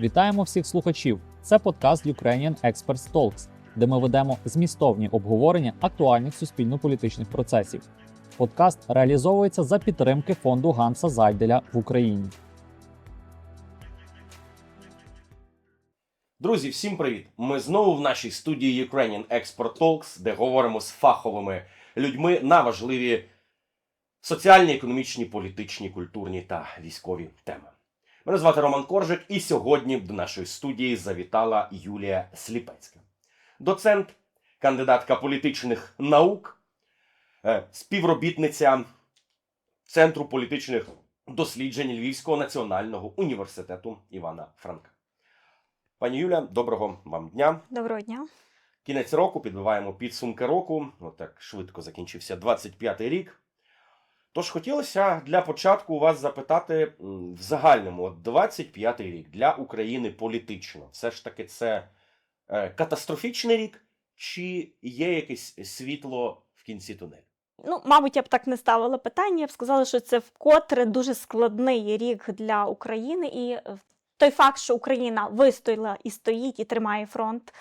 Вітаємо всіх слухачів! Це подкаст Ukrainian Experts Talks, де ми ведемо змістовні обговорення актуальних суспільно-політичних процесів. Подкаст реалізовується за підтримки фонду Ганса Зайделя в Україні. Друзі, всім привіт! Ми знову в нашій студії Ukrainian Export Talks, де говоримо з фаховими людьми на важливі соціальні, економічні, політичні, культурні та військові теми. Мене звати Роман Коржик, і сьогодні до нашої студії завітала Юлія Сліпецька, доцент, кандидатка політичних наук, е, співробітниця Центру політичних досліджень Львівського національного університету Івана Франка. Пані Юля, доброго вам дня. Доброго дня. Кінець року підбиваємо підсумки року. Отак швидко закінчився 25-й рік. Тож хотілося для початку у вас запитати в загальному, от 25-й рік для України політично. Все ж таки, це е, катастрофічний рік, чи є якесь світло в кінці тунелю? Ну, мабуть, я б так не ставила питання. Я б сказала, що це вкотре дуже складний рік для України. І е, той факт, що Україна вистояла і стоїть, і тримає фронт,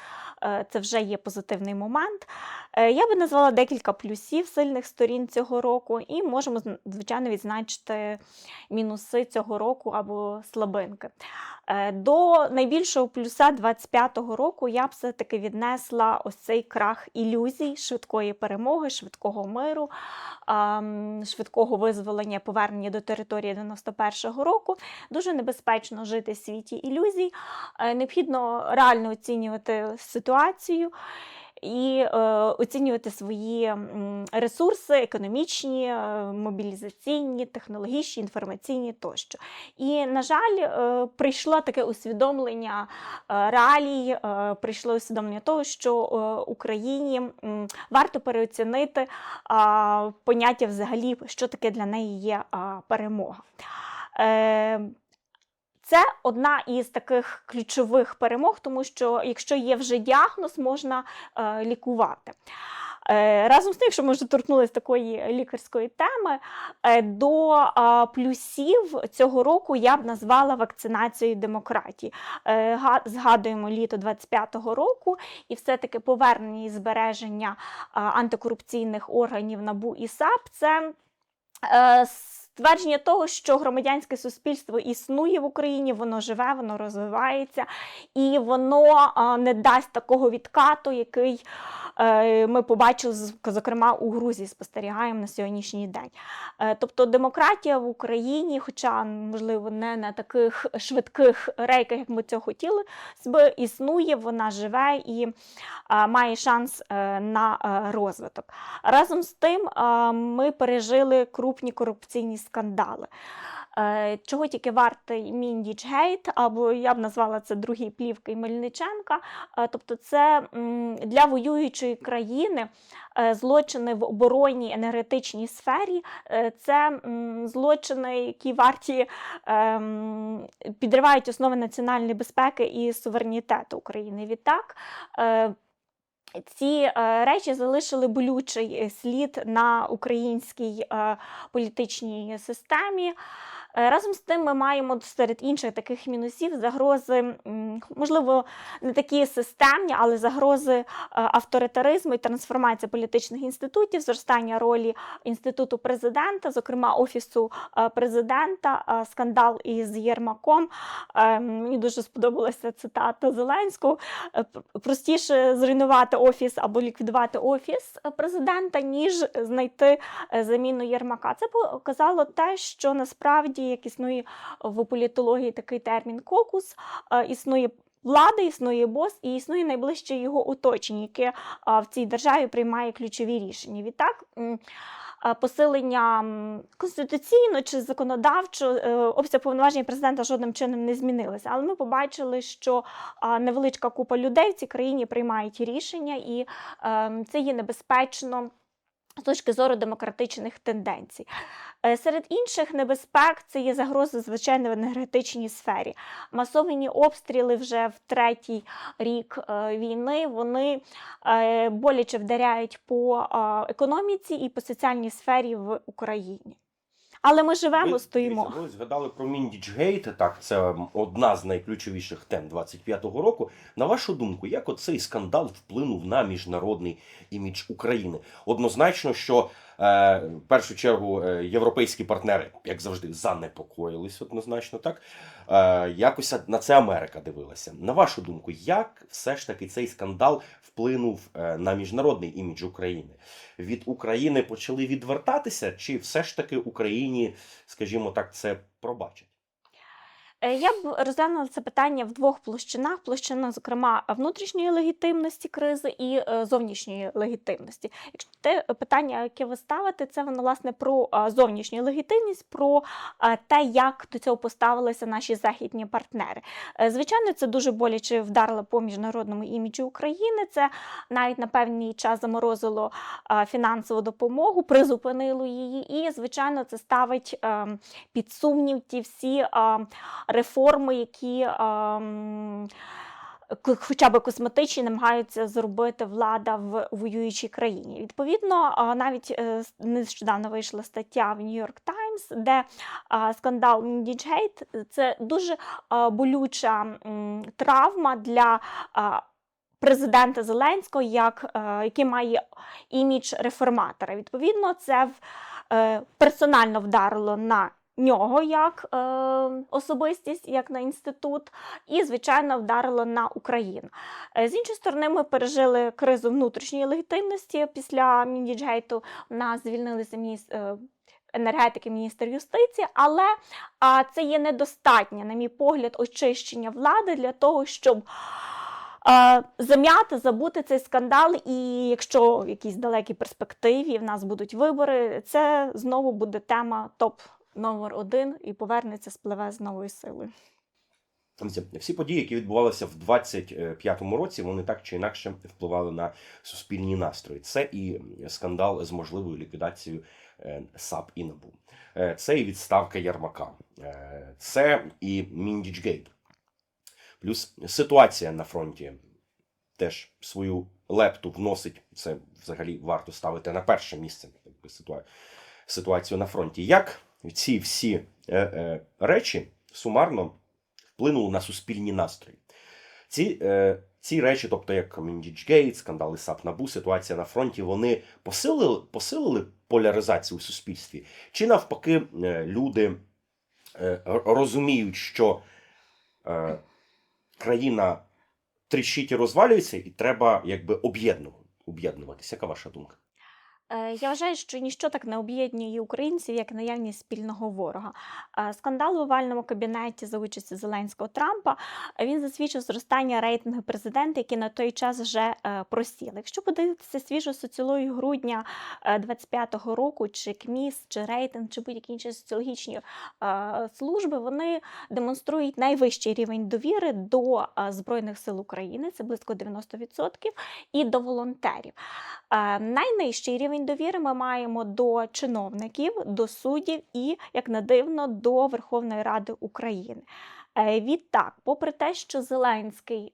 це вже є позитивний момент. Е, Я би назвала декілька плюсів сильних сторін цього року, і можемо звичайно відзначити мінуси цього року або слабинки. Е, До найбільшого плюса 25-го року я б все-таки віднесла ось цей крах ілюзій, швидкої перемоги, швидкого миру, швидкого визволення, повернення до території 91-го року. Дуже небезпечно жити в світі ілюзій. Е, Необхідно реально оцінювати ситуацію. І е, оцінювати свої ресурси економічні, е, мобілізаційні, технологічні, інформаційні тощо. І, на жаль, е, прийшло таке усвідомлення реалій, прийшло усвідомлення того, що Україні варто переоцінити поняття взагалі, що таке для неї є перемога. Це одна із таких ключових перемог, тому що якщо є вже діагноз, можна е, лікувати. Е, Разом з тим, якщо ми вже торкнулися такої лікарської теми, е, до плюсів цього року я б назвала вакцинацією демократії. Е, га- Згадуємо літо 25-го року, і все-таки повернення і збереження антикорупційних органів НАБУ і САП це ствердження того, що громадянське суспільство існує в Україні, воно живе, воно розвивається, і воно не дасть такого відкату, який ми побачили, зокрема, у Грузії спостерігаємо на сьогоднішній день. Е, Тобто демократія в Україні, хоча, можливо, не на таких швидких рейках, як ми цього хотіли, існує, вона живе і е, має шанс е, на е, розвиток. Разом з тим, е, ми пережили крупні корупційні скандали. Е, Чого тільки вартий Міндічгейт, або я б назвала це другі плівки Мельниченка. Е, Тобто, це для воюючої країни е, злочини в оборонній енергетичній сфері, це злочини, які варті підривають основи національної безпеки і суверенітету України. Відтак. ці речі залишили болючий слід на українській політичній системі. Е, Разом з тим, ми маємо серед інших таких мінусів загрози, можливо, не такі системні, але загрози е, авторитаризму і трансформації політичних інститутів, зростання ролі інституту президента, зокрема офісу е, президента, скандал із Єрмаком. Мені дуже сподобалася цитата Зеленського. Простіше зруйнувати офіс або ліквідувати офіс президента, ніж знайти заміну Єрмака. Це показало те, що насправді як існує в політології такий термін кокус, е, існує. Влада існує бос і існує найближче його оточення, яке в цій державі приймає ключові рішення. Відтак посилення конституційно чи законодавчо е, обсяг повноважень президента жодним чином не змінилися. Але ми побачили, що невеличка купа людей в цій країні приймають рішення, і ем, це є небезпечно. З точки зору демократичних тенденцій. Е, Серед інших небезпек це є загрози, звичайно, в енергетичній сфері. Масовані обстріли вже в третій рік е, війни вони е, боляче вдаряють по економіці і по соціальній сфері в Україні. Але ми живемо, Ви, стоїмо. Ви згадали про Міндічгейт. Так, це одна з найключовіших тем 25-го року. На вашу думку, як оцей скандал вплинув на міжнародний імідж України? Однозначно, що в першу чергу е, європейські партнери, як завжди, занепокоїлись однозначно так. Е, якось на це Америка дивилася. На вашу думку, як все ж таки цей скандал вплинув е, на міжнародний імідж України? Від України почали відвертатися, чи все ж таки Україні, скажімо так, це пробачать? Е, Я б розглянула це питання в двох площинах: площина, зокрема, внутрішньої легітимності кризи і е, зовнішньої легітимності. Якщо те питання, яке ви ставите, це воно власне про зовнішню легітимність, про те, як до цього поставилися наші західні партнери. Е, Звичайно, це дуже боляче вдарило по міжнародному іміджу України. Це навіть на певний час заморозило фінансову допомогу, призупинило її, і звичайно, це ставить е, під сумнів ті всі. Реформи, які хоча б косметичні намагаються зробити влада в воюючій країні. Відповідно, навіть е, нещодавно вийшла стаття в New York Times, де скандал Міндічгейт це дуже болюча травма для. Президента Зеленського, як, е, який має імідж реформатора. Відповідно, це е, персонально вдарило на нього як е, особистість, як на інститут, і, звичайно, вдарило на Україну. Е, з іншої сторони, ми пережили кризу внутрішньої легітимності після Міндіджгейту. У нас звільнилися мініс- е, енергетики, міністр юстиції, але а, це є недостатнє, на мій погляд, очищення влади для того, щоб. е, Зам'яти, забути цей скандал, і якщо в якійсь далекій перспективі в нас будуть вибори, це знову буде тема топ номер один і повернеться, спливе з новою силою. Всі події, які відбувалися в 25-му році, вони так чи інакше впливали на суспільні настрої. Це і скандал з можливою ліквідацією е, САП і НАБУ. Е, Це і відставка Ярмака, Е, це і Міндічгейт. Плюс ситуація на фронті теж свою лепту вносить. Це взагалі варто ставити на перше місце ситуацію на фронті. Як ці всі е, е, речі сумарно вплинули на суспільні настрої? Ці, е, ці речі, тобто як Міндічгейт, скандали САП НАБУ, ситуація на фронті, вони посилили, посилили поляризацію у суспільстві? Чи навпаки е, люди е, розуміють, що е, країна тріщить і розвалюється, і треба якби об'єднувати, об'єднуватися? Яка ваша думка? Е, Я вважаю, що ніщо так не об'єднує українців, як наявність спільного ворога. Е, Скандал в овальному кабінеті за участі Зеленського Трампа е, він засвідчив зростання рейтингу президента, які на той час вже просіли. Якщо подивитися свіжу соціологію грудня 25-го року, чи КМІС, чи рейтинг, чи будь-які інші соціологічні служби, вони демонструють найвищий рівень довіри до Збройних сил України, це близько 90%, і до волонтерів. Найнижчий рівень довіри ми маємо до чиновників, до суддів і, як не дивно, до Верховної Ради України. Е, Відтак, попри те, що Зеленський,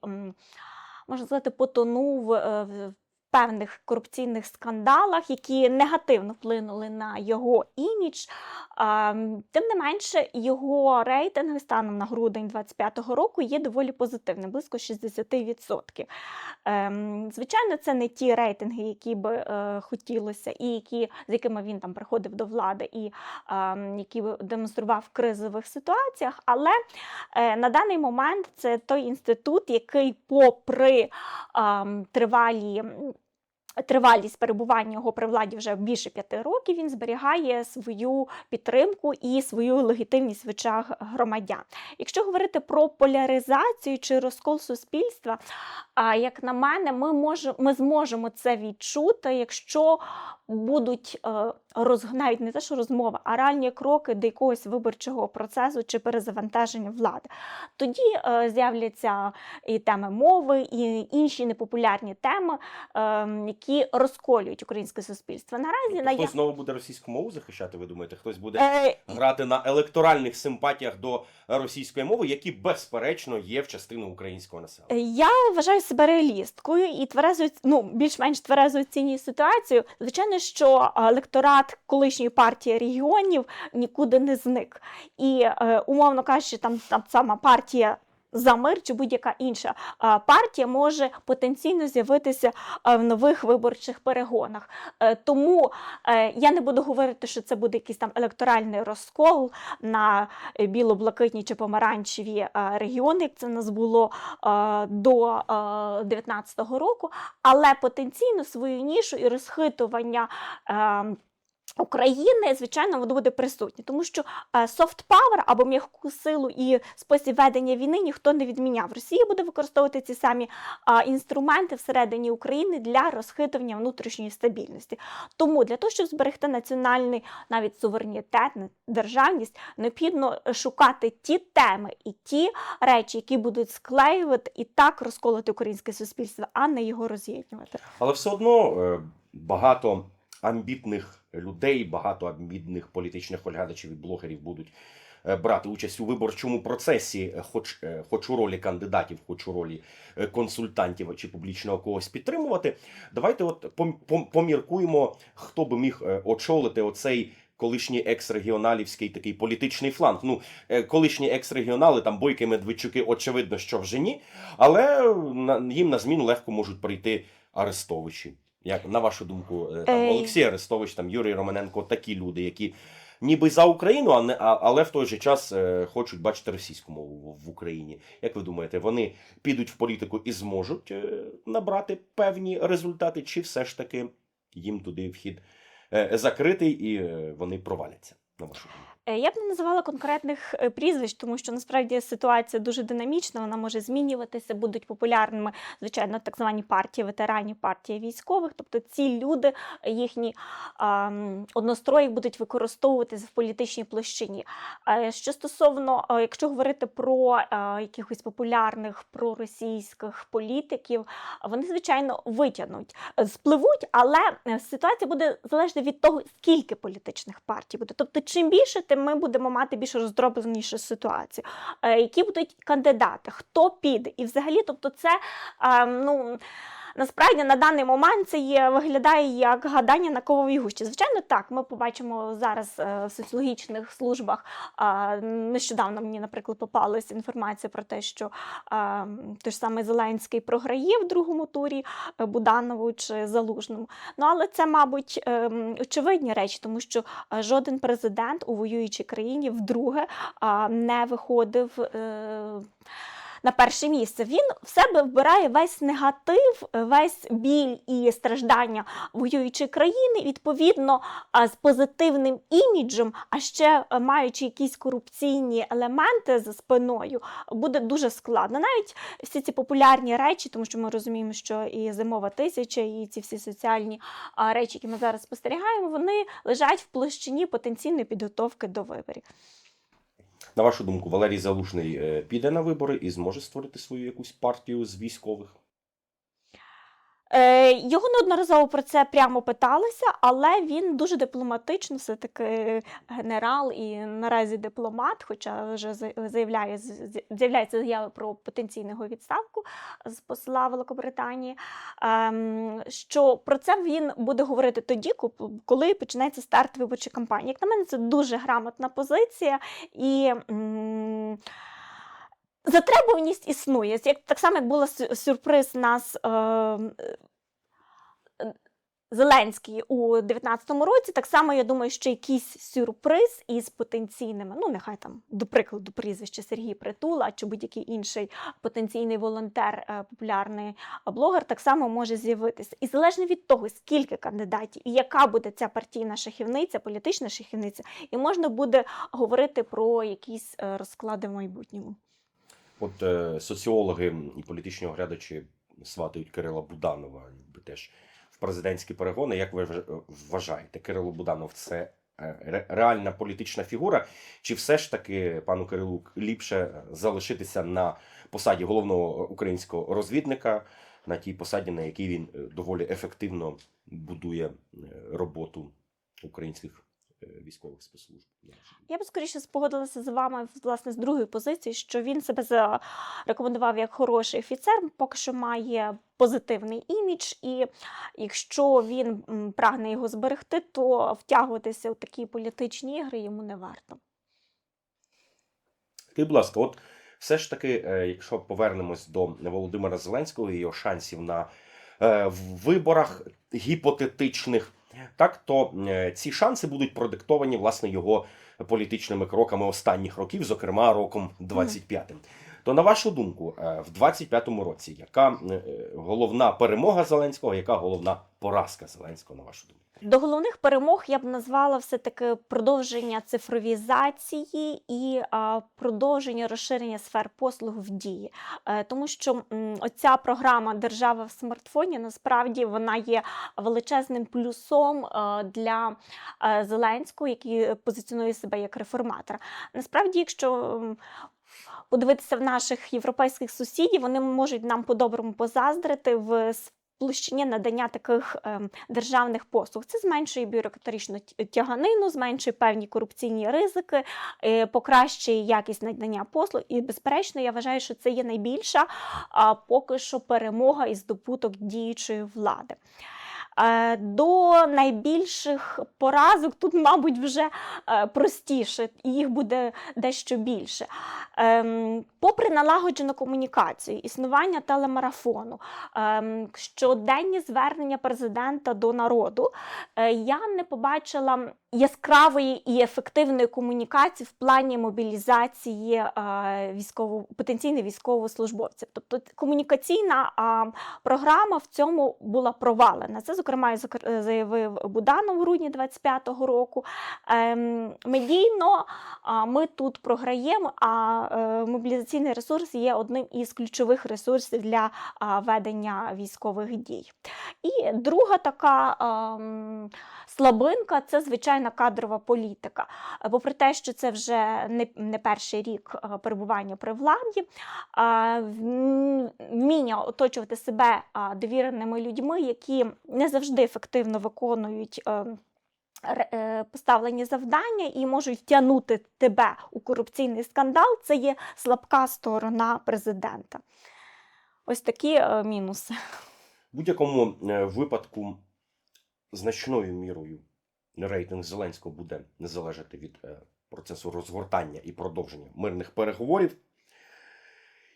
можна сказати, потонув е, в певних корупційних скандалах, які негативно вплинули на його імідж, тим не менше, його рейтинг станом на грудень 25-го року є доволі позитивним, близько 60%. Ем, Звичайно, це не ті рейтинги, які би е, хотілося, і які, з якими він там приходив до влади, і ем, які би демонстрував в кризових ситуаціях. Але е, на даний момент це той інститут, який, попри ем, тривалі. Тривалість перебування його при владі вже більше п'яти років він зберігає свою підтримку і свою легітимність в очах громадян. Якщо говорити про поляризацію чи розкол суспільства, як на мене, ми може, ми зможемо це відчути, якщо будуть е, роз, навіть не те, що розмова, а реальні кроки до якогось виборчого процесу чи перезавантаження влади. Тоді е, з'являться і теми мови, і інші непопулярні теми, е, які розколюють українське суспільство. Наразі на Хтось знову буде російську мову захищати, ви думаєте? Хтось буде Е, грати на електоральних симпатіях до російської мови, які безперечно є в частину українського населення. Я вважаю себе реалісткою і тверезо, ну, більш-менш тверезо оцінюю ситуацію. Звичайно, що е, електорат колишньої партії регіонів нікуди не зник. І, е, умовно кажучи, там, там сама партія. За мир чи будь-яка інша е, партія може потенційно з'явитися е, в нових виборчих перегонах. Тому я не буду говорити, що це буде якийсь там електоральний розкол на біло-блакитні чи помаранчеві регіони, як це в нас було до 2019 року, але потенційно свою нішу і розхитування. Е, України, звичайно, воно буде присутнє, тому що софт павер або м'яку силу і спосіб ведення війни ніхто не відміняв. Росія буде використовувати ці самі інструменти всередині України для розхитування внутрішньої стабільності. Тому для того, щоб зберегти національний навіть суверенітет, державність, необхідно шукати ті теми і ті речі, які будуть склеювати і так розколоти українське суспільство, а не його роз'єднувати. Але все одно е, багато амбітних людей, багато амбітних політичних оглядачів і блогерів будуть е, брати участь у виборчому процесі, е, хоч, е, хоч у ролі кандидатів, хоч у ролі консультантів чи публічного когось підтримувати. Давайте от пом- пом- поміркуємо, хто би міг очолити оцей. Колишній екс-регіоналівський такий політичний фланг. Ну, колишні екс-регіонали, там Бойки, Медведчуки, очевидно, що вже ні. Але їм на зміну легко можуть прийти Арестовичі. Як на вашу думку, е, там. Олексій Арестович, там Юрій Романенко, такі люди, які ніби за Україну, а не а, але в той же час е, хочуть бачити російську мову в, в Україні. Як ви думаєте, вони підуть в політику і зможуть е, набрати певні результати, чи все ж таки їм туди вхід е, закритий і е, вони проваляться? На вашу думку? Е, Я б не називала конкретних е, прізвищ, тому що насправді ситуація дуже динамічна, вона може змінюватися, будуть популярними, звичайно, так звані партії ветеранів, партії військових. Тобто ці люди, їхні ем, однострої будуть використовуватися в політичній площині. Е, Що стосовно, е, якщо говорити про е, якихось популярних проросійських політиків, вони, звичайно, витягнуть, спливуть, але е, ситуація буде залежати від того, скільки політичних партій буде. Тобто, чим більше, тим ми будемо мати більш роздробленішу ситуацію. Е, Які будуть кандидати, хто піде, і взагалі, тобто, це е, ну. Насправді на даний момент це є, виглядає як гадання на кововій гущі. Звичайно, так, ми побачимо зараз е, в соціологічних службах. е, Нещодавно мені, наприклад, попалася інформація про те, що е, той ж самий Зеленський програє в другому турі е, Буданову чи Залужному. Ну але це, мабуть, ем, очевидні речі, тому що е, жоден президент у воюючій країні вдруге не виходив. На перше місце він в себе вбирає весь негатив, весь біль і страждання воюючої країни, відповідно з позитивним іміджем, а ще е, маючи якісь корупційні елементи за спиною, буде дуже складно. Навіть всі ці популярні речі, тому що ми розуміємо, що і зимова тисяча, і ці всі соціальні речі, які ми зараз спостерігаємо, вони лежать в площині потенційної підготовки до виборів. На вашу думку, Валерій Залужний е, піде на вибори і зможе створити свою якусь партію з військових? Е, Його неодноразово про це прямо питалися, але він дуже дипломатично, все-таки генерал і наразі дипломат, хоча вже заявляє з'являється заява про потенційну відставку з посла Великобританії. ем, Що про це він буде говорити тоді, коли почнеться старт виборчої кампанії. Як на мене, це дуже грамотна позиція і. Затребуваність існує. Як так само, як сю- сюрприз нас е, Зеленський у 19-му році, так само я думаю, що якийсь сюрприз із потенційними, ну нехай там, до прикладу, прізвище Сергій Притула чи будь-який інший потенційний волонтер, е, популярний блогер, так само може з'явитися. І залежно від того, скільки кандидатів і яка буде ця партійна шахівниця, політична шахівниця, і можна буде говорити про якісь е, розклади в майбутньому. От е, соціологи і політичні оглядачі сватають Кирила Буданова, якби теж в президентські перегони. Як ви вважаєте, Кирило Буданов це е, ре- реальна політична фігура? Чи все ж таки пану Кирилу ліпше залишитися на посаді головного українського розвідника, на тій посаді, на якій він е, доволі ефективно будує е, роботу українських військових спецслужб. Я б скоріше спогодилася з вами власне з другої позиції, що він себе зарекомендував як хороший офіцер, поки що має позитивний імідж, і якщо він прагне його зберегти, то втягуватися у такі політичні ігри йому не варто. Скажіть, будь ласка, от все ж таки, е, якщо повернемось до Володимира Зеленського і його шансів на е, в виборах гіпотетичних, так то е, ці шанси будуть продиктовані власне його політичними кроками останніх років, зокрема роком 25-м. То на вашу думку, е, в 25-му році, яка е, головна перемога Зеленського, яка головна поразка Зеленського, на вашу думку? До головних перемог я б назвала все-таки продовження цифровізації і продовження розширення сфер послуг в дії. Е, тому що оця програма Держава в смартфоні насправді вона є величезним плюсом для Зеленського, який позиціонує себе як реформатора. Насправді, якщо подивитися в наших європейських сусідів, вони можуть нам по-доброму позаздрити в площині надання таких ем, державних послуг. Це зменшує бюрократичну тяганину, зменшує певні корупційні ризики, е, покращує якість надання послуг. І, безперечно, я вважаю, що це є найбільша а, поки що перемога і здобуток діючої влади. Е, До найбільших поразок тут, мабуть, вже е, простіше, і їх буде дещо більше. Ем, Попри налагоджену комунікацію, існування телемарафону, ем, щоденні звернення президента до народу, е, я не побачила яскравої і ефективної комунікації в плані мобілізації е, військово, потенційних військовослужбовців. Тобто комунікаційна програма в цьому була провалена. Це, зокрема, заявив Буданов в грудні 25-го року. Ем, медійно ми тут програємо, а е, мобілізаційний ресурс є одним із ключових ресурсів для ведення військових дій. І друга така ем, слабинка це звичайна кадрова політика. Е, Попри те, що це вже не, не перший рік е, перебування при владі, вміння оточувати себе довіреними людьми, які не завжди ефективно виконують. е, Поставлені завдання і можуть втягнути тебе у корупційний скандал, це є слабка сторона президента. Ось такі мінуси. В будь-якому випадку значною мірою рейтинг Зеленського буде залежати від е, процесу розгортання і продовження мирних переговорів.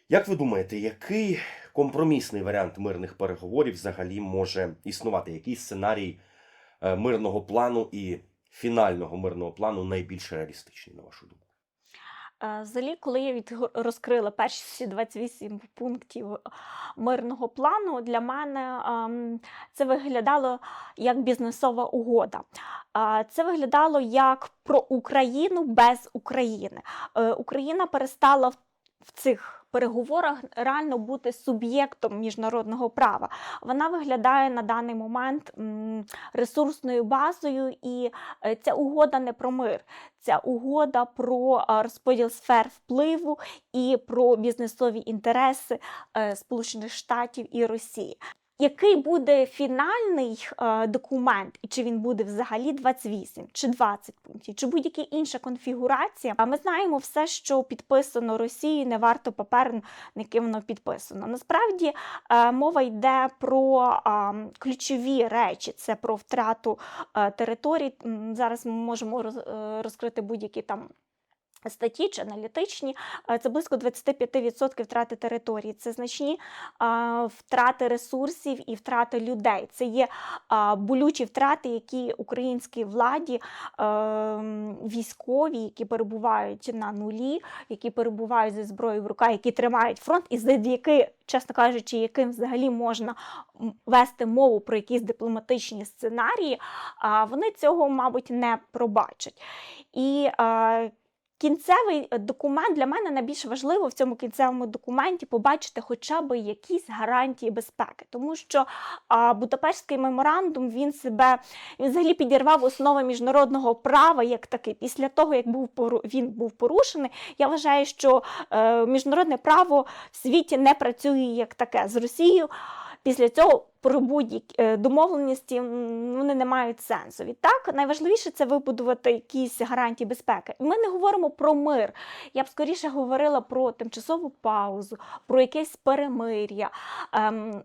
Як ви думаєте, який компромісний варіант мирних переговорів взагалі може існувати? Який сценарій е, мирного плану і фінального мирного плану найбільш реалістичний, на вашу думку? Е, Взагалі, коли я розкрила перші 28 пунктів мирного плану, для мене ем, це виглядало як бізнесова угода. Е, Це виглядало як про Україну без України. Е, Україна перестала в цих переговорах реально бути суб'єктом міжнародного права. Вона виглядає на даний момент ресурсною базою, і е, ця угода не про мир. Ця угода про розподіл сфер впливу і про бізнесові інтереси е, Сполучених Штатів і Росії. Який буде фінальний е, документ, і чи він буде взагалі 28 чи 20 пунктів, чи будь-яка інша конфігурація? А ми знаємо все, що підписано Росією, не варто паперу, на яким воно підписано. Насправді е, мова йде про а, ключові речі: це про втрату е, територій. Зараз ми можемо роз, е, розкрити будь-які там. Статті чи аналітичні, е, це близько 25% втрати території. Це значні втрати ресурсів і втрати людей. Це є болючі втрати, які українській владі, е, військові, які перебувають на нулі, які перебувають зі зброєю в руках, які тримають фронт, і завдяки, чесно кажучи, яким взагалі можна вести мову про якісь дипломатичні сценарії, вони цього, мабуть, не пробачать. І е, Кінцевий е, документ для мене найбільш важливо в цьому кінцевому документі побачити хоча б якісь гарантії безпеки, тому що а, Будапештський меморандум він себе він взагалі підірвав основи міжнародного права як такий. Після того як був він був порушений, я вважаю, що е, міжнародне право в світі не працює як таке з Росією. Після цього про будь-які е, домовленості вони не мають сенсу. Відтак, найважливіше це вибудувати якісь гарантії безпеки. Ми не говоримо про мир. Я б скоріше говорила про тимчасову паузу, про якесь перемир'я. Ем,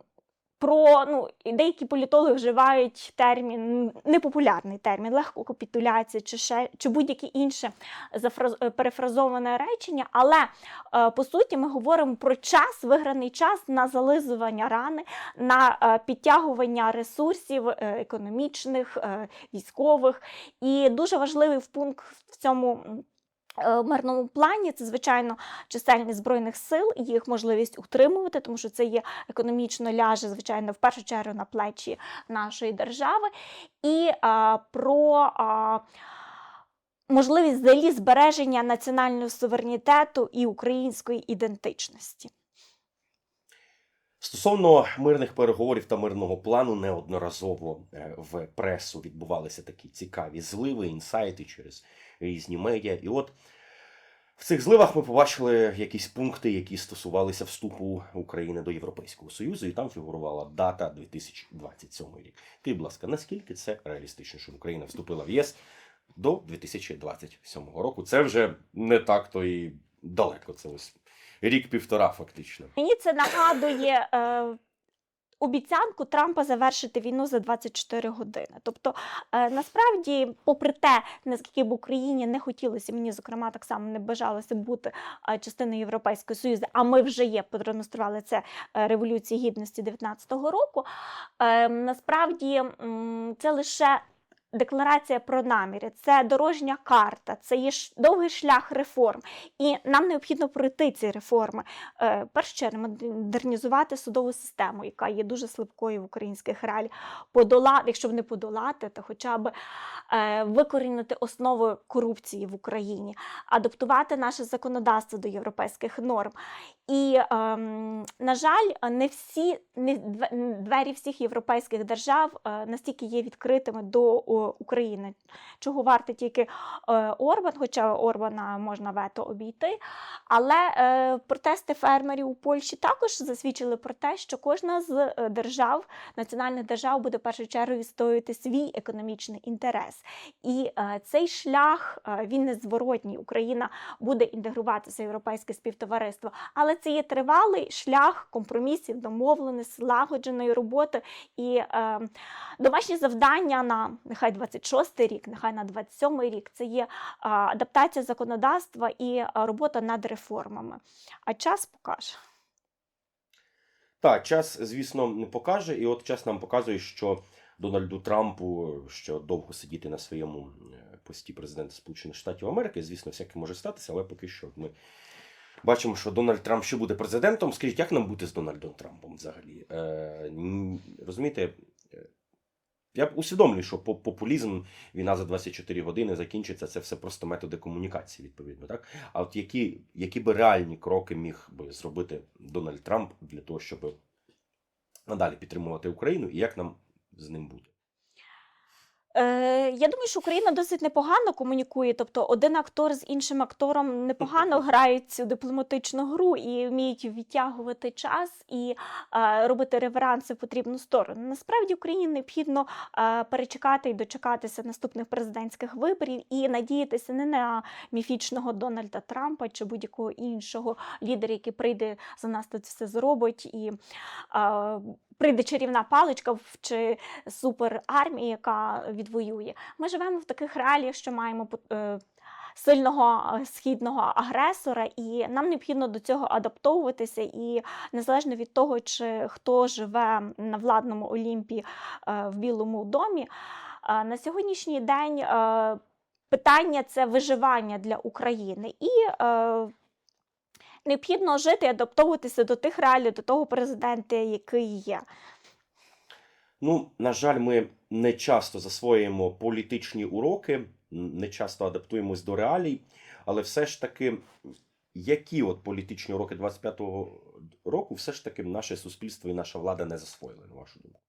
про ну деякі політологи вживають термін непопулярний термін, легко капітуляція чи ще чи будь-яке інше зафраз, е, перефразоване речення. Але е, по суті ми говоримо про час, виграний час на зализування рани, на е, підтягування ресурсів економічних, військових. І дуже важливий пункт в цьому. Е, Мирному плані це звичайно чисельність збройних сил, їх можливість утримувати, тому що це є економічно ляже, звичайно, в першу чергу на плечі нашої держави, і а, про а, можливість взагалі збереження національного суверенітету і української ідентичності. Стосовно мирних переговорів та мирного плану, неодноразово е, в пресу відбувалися такі цікаві зливи, інсайти через різні медіа. І от в цих зливах ми побачили якісь пункти, які стосувалися вступу України до Європейського Союзу, і там фігурувала дата 2027 рік. Ти, будь ласка, наскільки це реалістично, що Україна вступила в ЄС до 2027 року? Це вже не так то і далеко. Це ось рік-півтора, фактично. Мені це нагадує. Е, Обіцянку Трампа завершити війну за 24 години. Тобто, е, насправді, попри те, наскільки б Україні не хотілося, мені зокрема так само не бажалося бути е, частиною Європейського Союзу, а ми вже є, продемонстрували це е, революції гідності 19-го року. Е, насправді це лише. Декларація про наміри, це дорожня карта, це є довгий шлях реформ, і нам необхідно пройти ці реформи. Е, в першу чергу модернізувати судову систему, яка є дуже слабкою в українських реаліях, подолати, якщо б не подолати, то хоча б е, викорінити основи корупції в Україні, адаптувати наше законодавство до європейських норм. І, ем, на жаль, не всі не двері всіх європейських держав е, настільки є відкритими до України, чого варте тільки е, Орбан, хоча Орбана можна вето обійти. Але е, протести фермерів у Польщі також засвідчили про те, що кожна з е, держав, національних держав, буде в першу чергу відстоювати свій економічний інтерес. І е, цей шлях е, він незворотній. Україна буде інтегруватися в європейське співтовариство, але це є тривалий шлях компромісів, домовленостей, злагодженої роботи. І е, домашнє завдання на нехай 26-й рік, нехай на 27-й рік це є адаптація законодавства і е, робота над реформами. А час покаже. Так, час, звісно, не покаже, і от час нам показує, що Дональду Трампу ще довго сидіти на своєму е, пості президента Сполучених Штатів Америки. Звісно, всяке може статися, але поки що ми бачимо, що Дональд Трамп ще буде президентом. Скажіть, як нам бути з Дональдом Трампом взагалі? Е, розумієте, е, я усвідомлюю, що по- популізм, війна за 24 години закінчиться, це все просто методи комунікації, відповідно. Так? А от які, які би реальні кроки міг би зробити Дональд Трамп для того, щоб надалі підтримувати Україну, і як нам з ним бути? Е, я думаю, що Україна досить непогано комунікує. Тобто, один актор з іншим актором непогано грають цю дипломатичну гру і вміють відтягувати час і е, робити реверанси в потрібну сторону. Насправді Україні необхідно е, перечекати і дочекатися наступних президентських виборів і надіятися не на міфічного Дональда Трампа чи будь-якого іншого лідера, який прийде за нас тут все зробить і. е, Прийде чарівна паличка чи суперармія, яка відвоює. Ми живемо в таких реаліях, що маємо е, сильного е, східного агресора, і нам необхідно до цього адаптовуватися. І незалежно від того, чи хто живе на владному Олімпі е, в Білому домі, на сьогоднішній день питання це виживання для України. І Необхідно жити і адаптовуватися до тих реалій, до того президента, який є. Ну, на жаль, ми не часто засвоюємо політичні уроки, не часто адаптуємось до реалій, але все ж таки, які от політичні уроки 25-го року, все ж таки наше суспільство і наша влада не засвоїли, на вашу думку?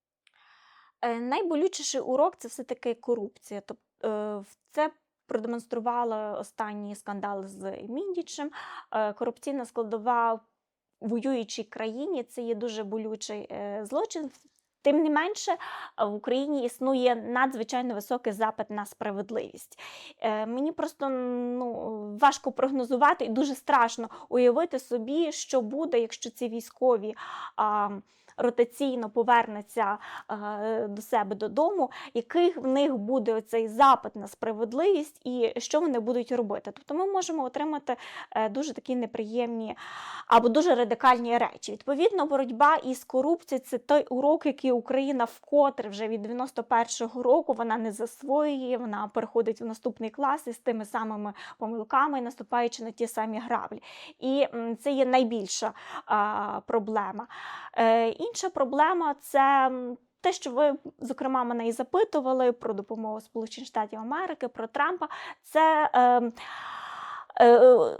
Е, Найболючіший урок це все-таки корупція. Тобто це продемонстрували останні скандали з Міндічем. Е, Корупційна складова воюючій країні це є дуже болючий е, злочин. Тим не менше, в Україні існує надзвичайно високий запит на справедливість. Е, мені просто ну, важко прогнозувати і дуже страшно уявити собі, що буде, якщо ці військові а, ротаційно повернуться е, до себе додому, який в них буде оцей запит на справедливість і що вони будуть робити. Тобто ми можемо отримати е, дуже такі неприємні або дуже радикальні речі. Відповідно, боротьба із корупцією це той урок, який Україна вкотре вже від 91-го року вона не засвоює, вона переходить в наступний клас із тими самими помилками, наступаючи на ті самі граблі. І це є найбільша проблема. Е, інша проблема це. Те, що ви, зокрема, мене і запитували про допомогу Сполучених Штатів Америки, про Трампа, це е, е,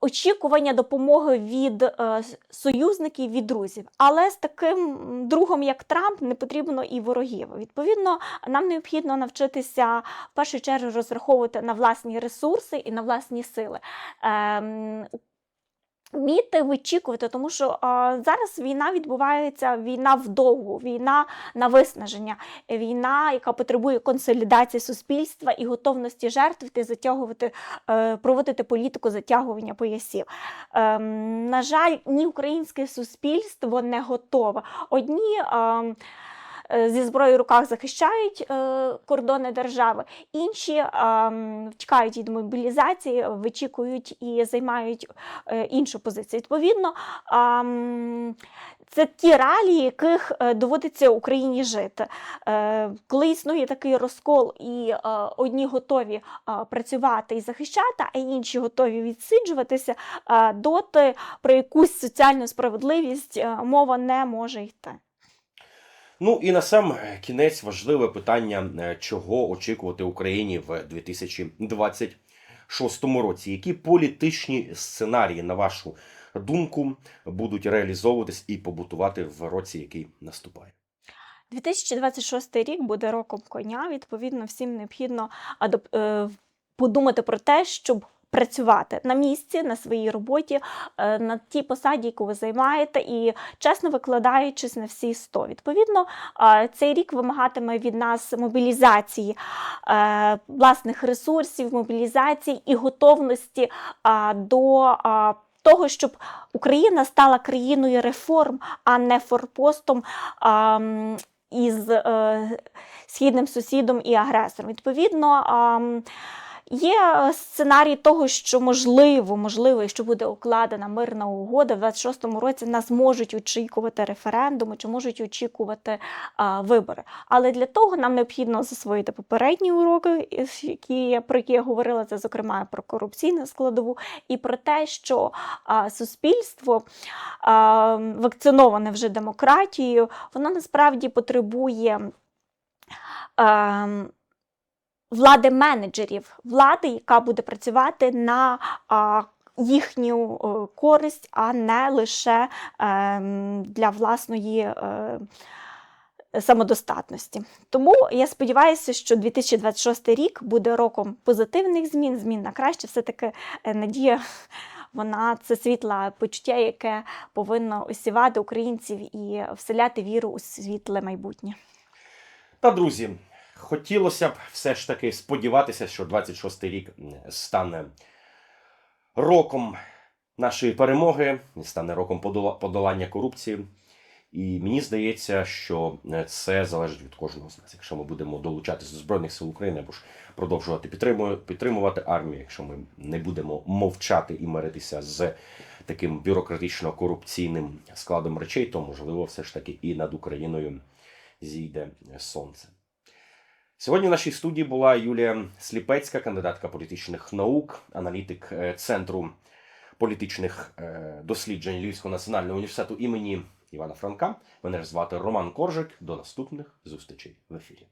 очікування допомоги від е, союзників, від друзів. Але з таким другом, як Трамп, не потрібно і ворогів. Відповідно, нам необхідно навчитися в першу чергу розраховувати на власні ресурси і на власні сили. Ем, Вміти вичікувати, тому що а, зараз війна відбувається, війна вдовгу, війна на виснаження, війна, яка потребує консолідації суспільства і готовності жертвувати, затягувати, е, проводити політику затягування поясів. Ем, на жаль, ні українське суспільство не готове. Одні е, зі зброєю в руках захищають е, кордони держави, інші чекають від мобілізації, вичікують і займають е, іншу позицію. Відповідно, це ті реалії, яких е, доводиться Україні жити. Е, Коли існує такий розкол, і е, одні готові е, працювати і захищати, а інші готові відсиджуватися, е, доти про якусь соціальну справедливість е, мова не може йти. Ну і на сам кінець важливе питання, е, чого очікувати Україні в 2026 році. Які політичні сценарії, на вашу думку, будуть реалізовуватись і побутувати в році, який наступає? 2026 рік буде роком коня. Відповідно, всім необхідно е, подумати про те, щоб працювати на місці, на своїй роботі, е, на тій посаді, яку ви займаєте, і чесно викладаючись на всі 100. Відповідно, е, цей рік вимагатиме від нас мобілізації е, власних ресурсів, мобілізації і готовності до. того, щоб Україна стала країною реформ, а не форпостом а, із е, східним сусідом і агресором. Відповідно, а, м, є сценарій того, що можливо, можливо, якщо буде укладена мирна угода, в 26-му році нас можуть очікувати референдуми чи можуть очікувати а, вибори. Але для того нам необхідно засвоїти попередні уроки, які, про які я говорила, це зокрема про корупційну складову, і про те, що а, суспільство а, вакциноване вже демократією, воно насправді потребує. А, Влади менеджерів, влади, яка буде працювати на а, їхню е, користь, а не лише ем, для власної е, самодостатності. Тому я сподіваюся, що 2026 рік буде роком позитивних змін, змін на краще. Все-таки е, надія. Вона це світле почуття, яке повинно осівати українців і вселяти віру у світле майбутнє. Та друзі, хотілося б все ж таки сподіватися, що 26-й рік стане роком нашої перемоги, стане роком подолання корупції. І мені здається, що е, це залежить від кожного з нас. Якщо ми будемо долучатися до Збройних сил України або ж продовжувати підтримувати армію, якщо ми не будемо мовчати і миритися з таким бюрократично-корупційним складом речей, то можливо все ж таки і над Україною зійде сонце. Сьогодні в нашій студії була Юлія Сліпецька, кандидатка політичних наук, аналітик е, Центру політичних е, досліджень Львівського національного університету імені Івана Франка. Мене ж звати Роман Коржик. До наступних зустрічей в ефірі.